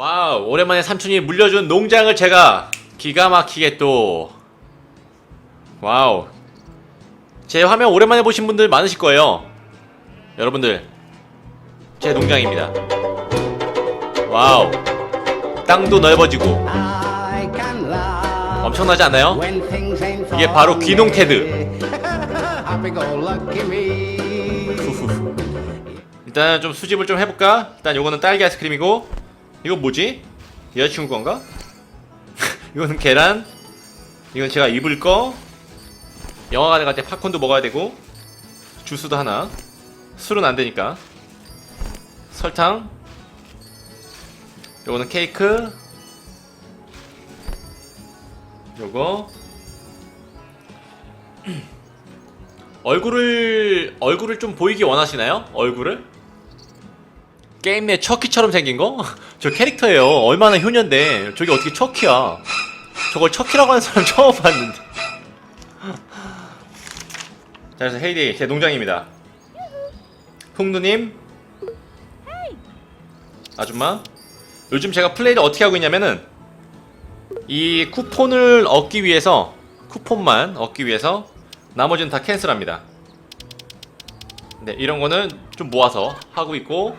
와우 오랜만에 삼촌이 물려준 농장을 제가 기가 막히게 또 와우 제 화면 오랜만에 보신 분들 많으실 거예요 여러분들 제 농장입니다 와우 땅도 넓어지고 엄청나지 않나요? 이게 바로 귀농 테드. 후후후. 일단 좀 수집을 좀 해볼까? 일단 요거는 딸기 아이스크림이고 이거 뭐지? 여자친구 건가? 이거는 계란 이건 제가 입을 거 영화관에 갈 때 팝콘도 먹어야 되고 주스도 하나 술은 안 되니까 설탕 요거는 케이크 요거 얼굴을 얼굴을 좀 보이기 원하시나요? 얼굴을? 게임 내 척키처럼 생긴 거? 저 캐릭터예요. 얼마나 효녀인데 저게 어떻게 척키야? 저걸 척키라고 하는 사람 처음 봤는데. 자, 그래서 헤이디 제 농장입니다. 풍누님, 아줌마. 요즘 제가 플레이를 어떻게 하고 있냐면은 이 쿠폰을 얻기 위해서 쿠폰만 얻기 위해서 나머지는 다 캔슬합니다. 네, 이런 거는 좀 모아서 하고 있고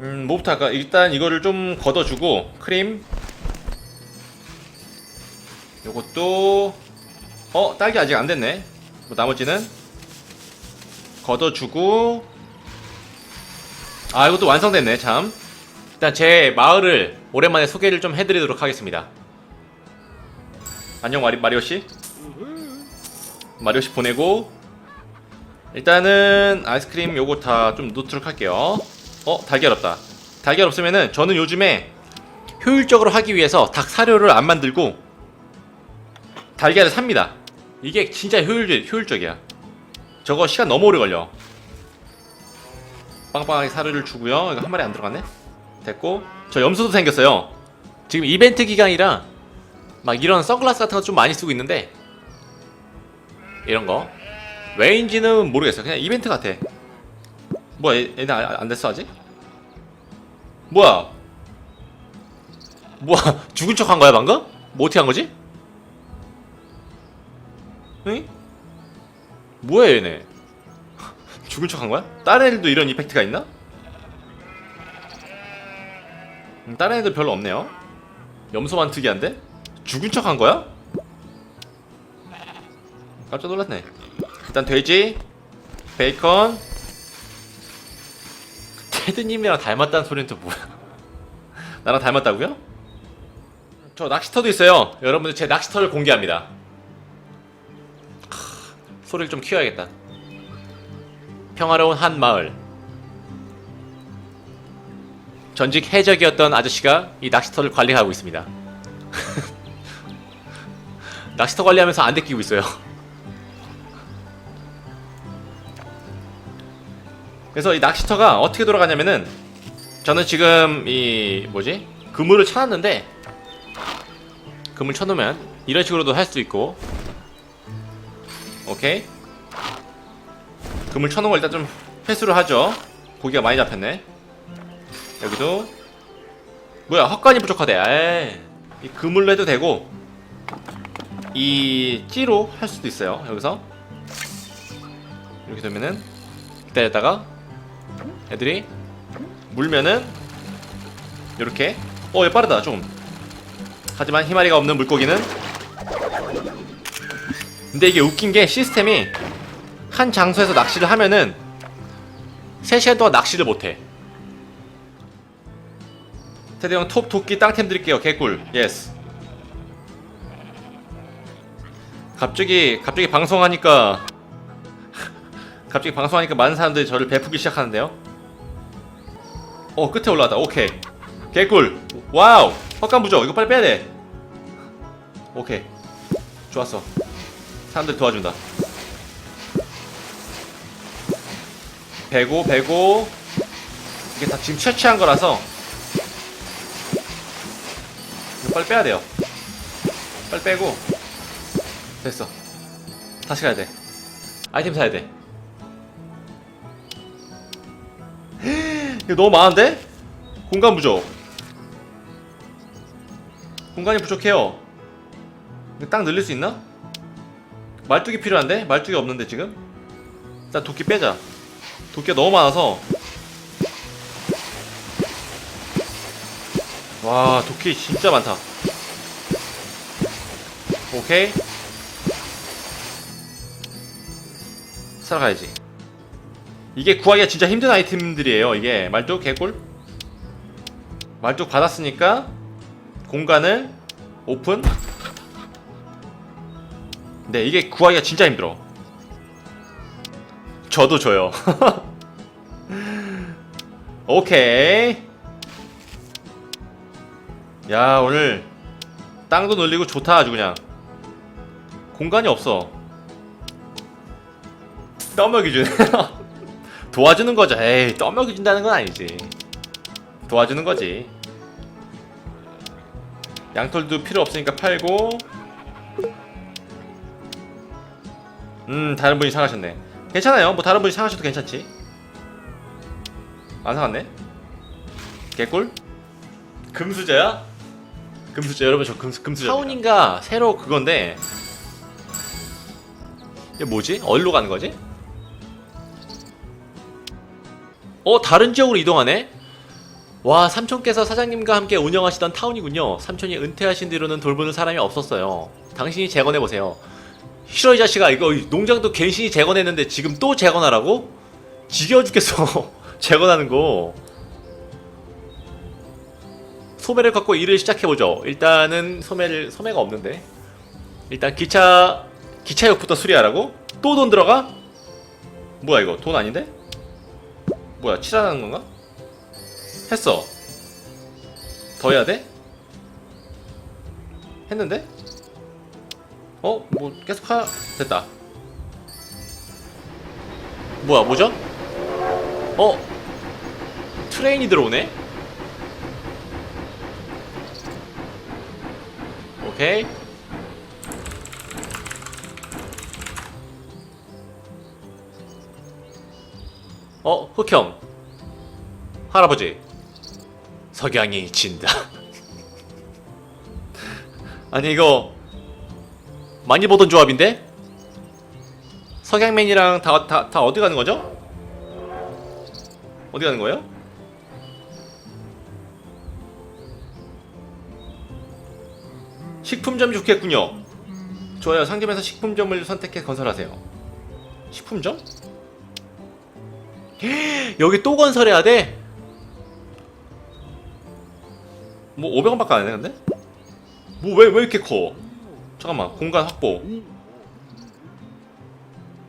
음, 뭐부터 할까? 일단 이거를 좀 걷어주고 크림. 요것도 어? 딸기 아직 안 됐네. 뭐 나머지는 걷어주고. 아 이것도 완성됐네 참. 일단 제 마을을 오랜만에 소개를 좀 해드리도록 하겠습니다. 안녕 마리, 마리오씨. 마리오씨 보내고. 일단은 아이스크림 요거 다 좀 놓도록 할게요 어 달걀 없다. 달걀 없으면은 저는 요즘에 효율적으로 하기 위해서 닭 사료를 안 만들고 달걀을 삽니다. 이게 진짜 효율, 효율적이야. 저거 시간 너무 오래 걸려. 빵빵하게 사료를 주고요. 이거 한 마리 안 들어갔네? 됐고 저 염소도 생겼어요. 지금 이벤트 기간이라 막 이런 선글라스 같은 거 좀 많이 쓰고 있는데 이런 거. 왜인지는 모르겠어 그냥 이벤트 같아. 뭐야 얘- 안안 됐어 아직? 뭐야 뭐야 죽은 척 한 거야 방금? 뭐 어떻게 한 거지? 응? 뭐야 얘네 죽은 척 한 거야? 다른 애들도 이런 이펙트가 있나? 음, 다른 애들 별로 없네요 염소만 특이한데? 죽은 척 한 거야? 깜짝 놀랐네 일단 돼지 베이컨 테드님이랑 닮았다는 소리는 또 뭐야? 나랑 닮았다고요? 저 낚시터도 있어요. 여러분들 제 낚시터를 공개합니다. 크, 소리를 좀 키워야겠다. 평화로운 한 마을. 전직 해적이었던 아저씨가 이 낚시터를 관리하고 있습니다. 낚시터 관리하면서 안대 끼고 있어요 그래서 이 낚시터가 어떻게 돌아가냐면은 저는 지금 이 뭐지? 그물을 쳐놨는데 그물 쳐놓으면 이런 식으로도 할 수 있고. 오케이. 그물 쳐놓은 걸 일단 좀 회수를 하죠. 고기가 많이 잡혔네. 여기도. 뭐야 헛간이 부족하대. 에이 이 그물로 해도 되고. 이 찌로 할 수도 있어요 여기서. 이렇게 되면은 이따에다가 애들이 물면은 이렇게. 어얘 빠르다 좀. 하지만 희마리가 없는 물고기는. 근데 이게 웃긴 게 시스템이 한 장소에서 낚시를 하면은 3시간 동안 낚시를 못해. 테드 형 톱 도끼 땅템 드릴게요 개꿀. 예스 갑자기 갑자기 방송하니까 갑자기 방송하니까 많은 사람들이 저를 베푸기 시작하는데요. 어 끝에 올라왔다. 오케이. 개꿀. 와우. 헛간 부족. 이거 빨리 빼야 돼. 오케이. 좋았어. 사람들 도와준다. 배고 배고 이게 다 지금 채취한 거라서 이거 빨리 빼야 돼요. 빨리 빼고 됐어. 다시 가야 돼. 아이템 사야 돼. 이거 너무 많은데? 공간 부족. 공간이 부족해요. 딱 늘릴 수 있나? 말뚝이 필요한데? 말뚝이 없는데 지금? 일단 도끼 빼자. 도끼가 너무 많아서. 와 도끼 진짜 많다. 오케이. 살아가야지. 이게 구하기가 진짜 힘든 아이템들이에요. 이게 말뚝 개꿀. 말뚝 받았으니까 공간을 오픈. 네, 이게 구하기가 진짜 힘들어. 저도 줘요. 오케이. 야, 오늘 땅도 늘리고 좋다 아주 그냥. 공간이 없어. 떠먹이 주네. 도와주는 거죠. 에이, 떠먹이 준다는 건 아니지. 도와주는 거지. 양털도 필요 없으니까 팔고. 음, 다른 분이 사가셨네. 괜찮아요. 뭐 다른 분이 사가셔도 괜찮지. 안 사갔네. 개꿀. 금수저야? 금수저 여러분 저 금수 금수저. 타운인가 새로 그건데. 이게 뭐지? 어디로 가는 거지? 어 다른 지역으로 이동하네? 와 삼촌께서 사장님과 함께 운영하시던 타운이군요 삼촌이 은퇴하신 뒤로는 돌보는 사람이 없었어요 당신이 재건해보세요 싫어 이 자식아 이거 농장도 괜시히 재건했는데 지금 또 재건하라고? 지겨워 죽겠어 재건하는 거 소매를 갖고 일을 시작해보죠 일단은 소매를 소매가 없는데 일단 기차 기차역부터 수리하라고? 또 돈 들어가? 뭐야 이거 돈 아닌데? 뭐야 칠하는 건가? 했어 더 해야 돼? 했는데? 어? 뭐 계속 하... 됐다 뭐야 뭐죠? 어? 트레인이 들어오네? 오케이 어? 흑형 할아버지 석양이 진다 아니 이거 많이 보던 조합인데? 석양맨이랑 다, 다, 다 어디 가는 거죠? 어디 가는 거예요? 식품점이 좋겠군요 좋아요 상점에서 식품점을 선택해 건설하세요 식품점? 여기 또 건설해야 돼? 뭐 500원밖에 안 되는데? 뭐 왜 왜 이렇게 커? 잠깐만 공간 확보.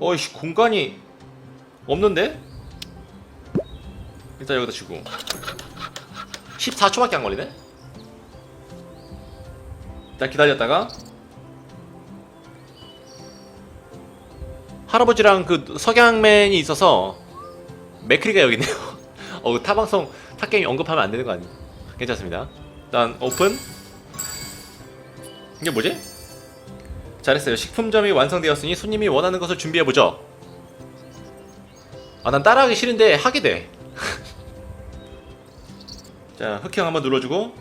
어이씨 공간이 없는데? 일단 여기다 주고 14초밖에 안 걸리네? 일단 기다렸다가 할아버지랑 그 석양맨이 있어서 맥크리가 여기 있네요. 어, 그 타방송 타게임 언급하면 안 되는 거 아니에요? 괜찮습니다. 일단 오픈. 이게 뭐지? 잘했어요. 식품점이 완성되었으니 손님이 원하는 것을 준비해 보죠. 아, 난 따라하기 싫은데 하게 돼. 자, 흑형 한번 눌러주고.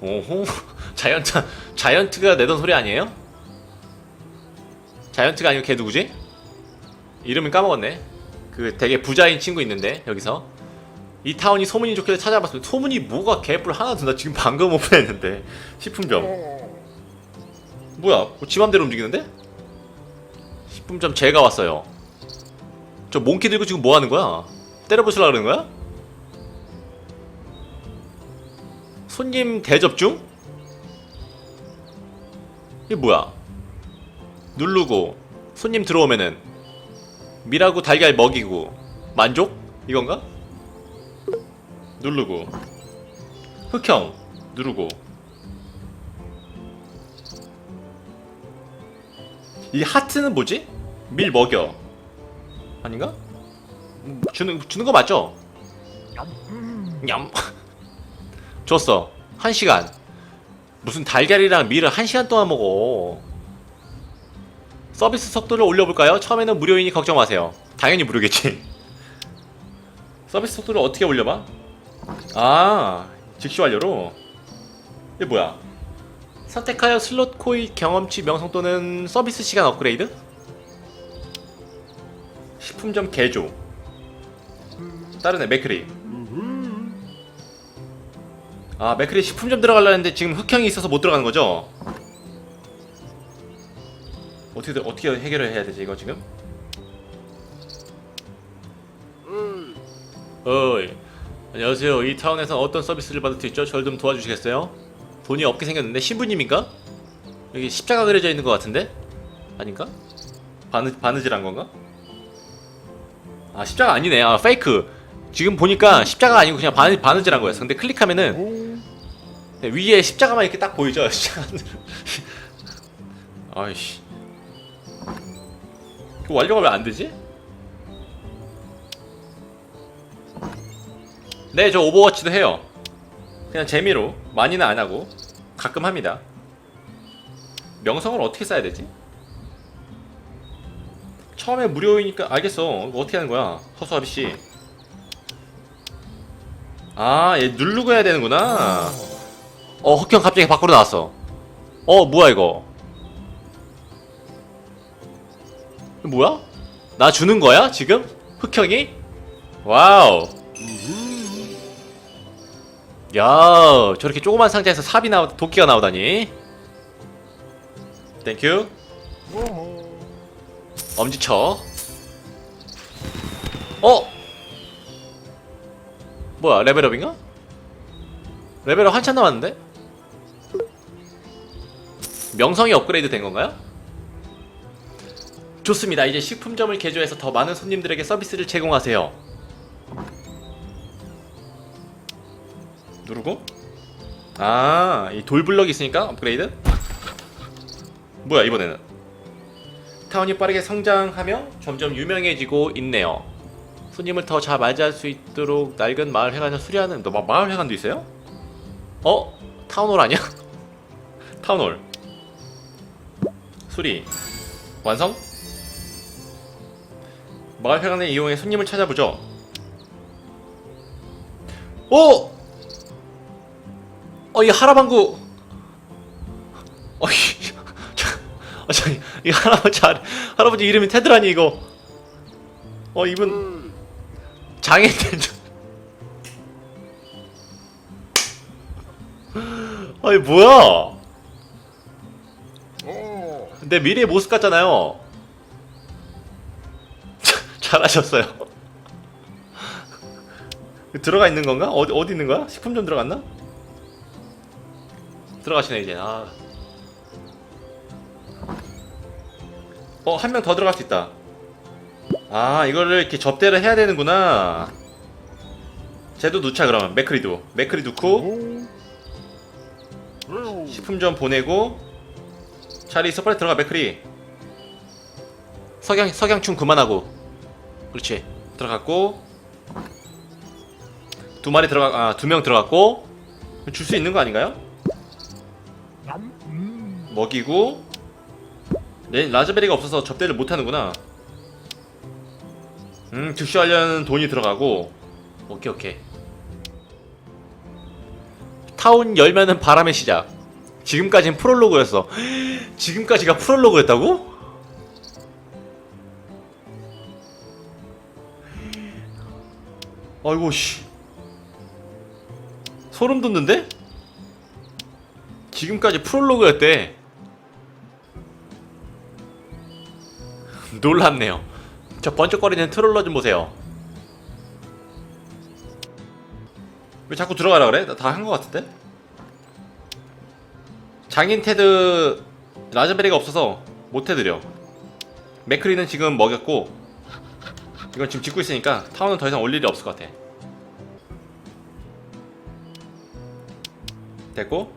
오호. 자이언트, 자이언트가 내던 소리 아니에요? 자이언트가 아니고 걔 누구지? 이름은 까먹었네. 그 되게 부자인 친구 있는데 여기서 이 타운이 소문이 좋길래 찾아봤습니다. 소문이 뭐가 개뿔 하나도 나 지금 방금 오픈했는데 식품점 뭐야? 뭐 지맘대로 움직이는데? 식품점 제가 왔어요. 저 몽키 들고 지금 뭐 하는 거야? 때려부수려 그러는 거야? 손님 대접 중? 이게 뭐야? 누르고 손님 들어오면은 밀하고 달걀 먹이고 만족? 이건가? 누르고 흑형 누르고 이 하트는 뭐지? 밀 먹여 아닌가? 음, 주는 주는 거 맞죠? 냠 줬어 한 시간 무슨 달걀이랑 밀을 한 시간 동안 먹어 서비스 속도를 올려볼까요? 처음에는 무료이니 걱정 마세요. 당연히 무료겠지. 서비스 속도를 어떻게 올려봐? 아 즉시 완료로. 이게 뭐야? 선택하여 슬롯 코일 경험치 명성 또는 서비스 시간 업그레이드? 식품점 개조. 다르네 맥크리. 아 맥크리 식품점 들어가려 했는데 지금 흑형이 있어서 못 들어가는 거죠 어떻게 들- 어떻게 해결을 해야 되지 이거 지금 어이 안녕하세요 이 타운에서 어떤 서비스를 받을 수 있죠? 저를 좀 도와주시겠어요? 돈이 없게 생겼는데 신부님인가? 여기 십자가 그려져 있는 것 같은데? 아닌가? 바느, 바느질한 건가? 아 십자가 아니네 아 페이크 지금 보니까 십자가 아니고 그냥 바느, 바느질한 거였어 근데 클릭하면은 네, 위에 십자가만 이렇게 딱 보이죠? 십자가 아이씨 이거 완료가 왜 안 되지? 네, 저 오버워치도 해요. 그냥 재미로 많이는 안 하고 가끔 합니다. 명성을 어떻게 써야 되지? 처음에 무료이니까 알겠어. 어떻게 하는 거야? 허수아비 씨. 아, 얘 누르고 해야 되는구나. 어, 흑형 갑자기 밖으로 나왔어. 어, 뭐야 이거? 뭐야? 나 주는 거야 지금? 흑형이? 와우. 야 저렇게 조그만 상자에서 삽이 나오 도끼가 나오다니 땡큐 엄지쳐 어? 뭐야 레벨업인가? 레벨업 한참 남았는데? 명성이 업그레이드 된 건가요? 좋습니다 이제 식품점을 개조해서 더 많은 손님들에게 서비스를 제공하세요 누르고 아, 이 돌블럭이 있으니까 업그레이드? 뭐야, 이번에는? 타운이 빠르게 성장하며 점점 유명해지고 있네요. 손님을 더 잘 맞이할 수 있도록 낡은 마을 회관을 수리하는 너 마, 마을 회관도 있어요? 어? 타운홀 아니야? 타운홀 수리 완성? 마을 회관을 이용해 손님을 찾아보죠. 오! 어, 이 하라방구. 어, 이, 자, 어, 저, 이 할아버지, 할- 할아버지 이름이 테드라니, 이거. 어, 이분, 장애 테드. 아니, 뭐야. 내 미래의 모습 같잖아요. 자, 잘하셨어요. 들어가 있는 건가? 어디, 어디 있는 거야? 식품점 들어갔나? 들어가시네 이제 아. 어, 한 명 더 들어갈 수 있다. 아, 이거를 이렇게 접대를 해야 되는구나. 쟤도 넣자 그러면 맥크리도. 맥크리 넣고 식품점 보내고 자리 있어 빨리 들어가 맥크리. 석양 석양충 그만하고. 그렇지. 들어갔고 두 마리 들어가 아두 명 들어갔고 줄 수 있는 거 아닌가요? 먹이고 네, 라즈베리가 없어서 접대를 못 하는구나. 음, 즉시하려는 돈이 들어가고. 오케이, 오케이. 타운 열면은 바람의 시작. 지금까진 프롤로그였어. 지금까지가 프롤로그였다고? 아이고 씨. 소름 돋는데? 지금까지 프롤로그였대. 놀랍네요. 저 번쩍거리는 트롤러 좀 보세요. 왜 자꾸 들어가라 그래? 다 한 것 같은데? 장인 테드 라즈베리가 없어서 못 해드려. 맥크리는 지금 먹였고 이건 지금 짓고 있으니까 타운은 더 이상 올 일이 없을 것 같아. 됐고